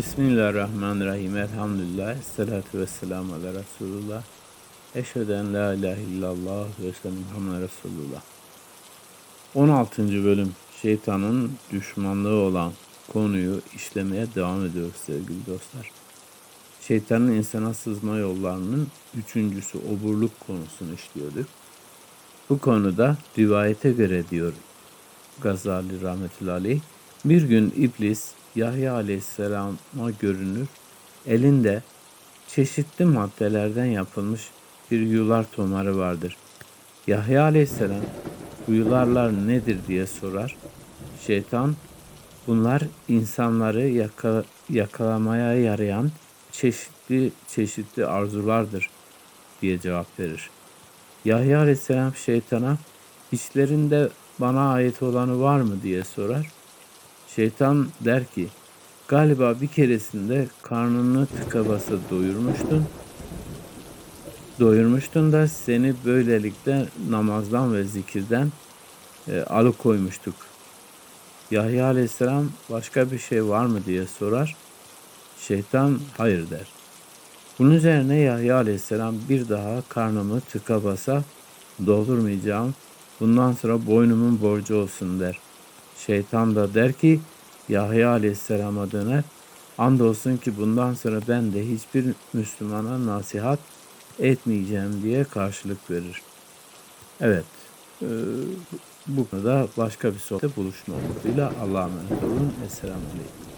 Bismillahirrahmanirrahim. Elhamdülillah. Esselatu vesselamu ala Resulullah. Eşhedü en la ilahe illallah ve Muhammed Resulullah. 16. bölüm şeytanın düşmanlığı olan konuyu işlemeye devam ediyoruz sevgili dostlar. Şeytanın insana sızma yollarının üçüncüsü oburluk konusunu işliyorduk. Bu konuda rivayete göre diyor Gazali rahmetullahi aleyh, bir gün iblis Yahya aleyhisselama görünür, elinde çeşitli maddelerden yapılmış bir yular tomarı vardır. Yahya aleyhisselam bu yularlar nedir diye sorar. Şeytan bunlar insanları yaka, yakalamaya yarayan çeşitli çeşitli arzulardır diye cevap verir. Yahya aleyhisselam şeytana içlerinde bana ait olanı var mı diye sorar. Şeytan der ki galiba bir keresinde karnını tıka basa doyurmuştun. Doyurmuştun da seni böylelikle namazdan ve zikirden e, alıkoymuştuk. Yahya aleyhisselam başka bir şey var mı diye sorar. Şeytan hayır der. Bunun üzerine Yahya aleyhisselam bir daha karnımı tıka basa doldurmayacağım. Bundan sonra boynumun borcu olsun der. Şeytan da der ki Yahya aleyhisselama döner. Andolsun ki bundan sonra ben de hiçbir Müslümana nasihat etmeyeceğim diye karşılık verir. Evet. e, bu konuda başka bir sohbette buluşma umuduyla Allah'a emanet olun. Esselamu Aleyküm.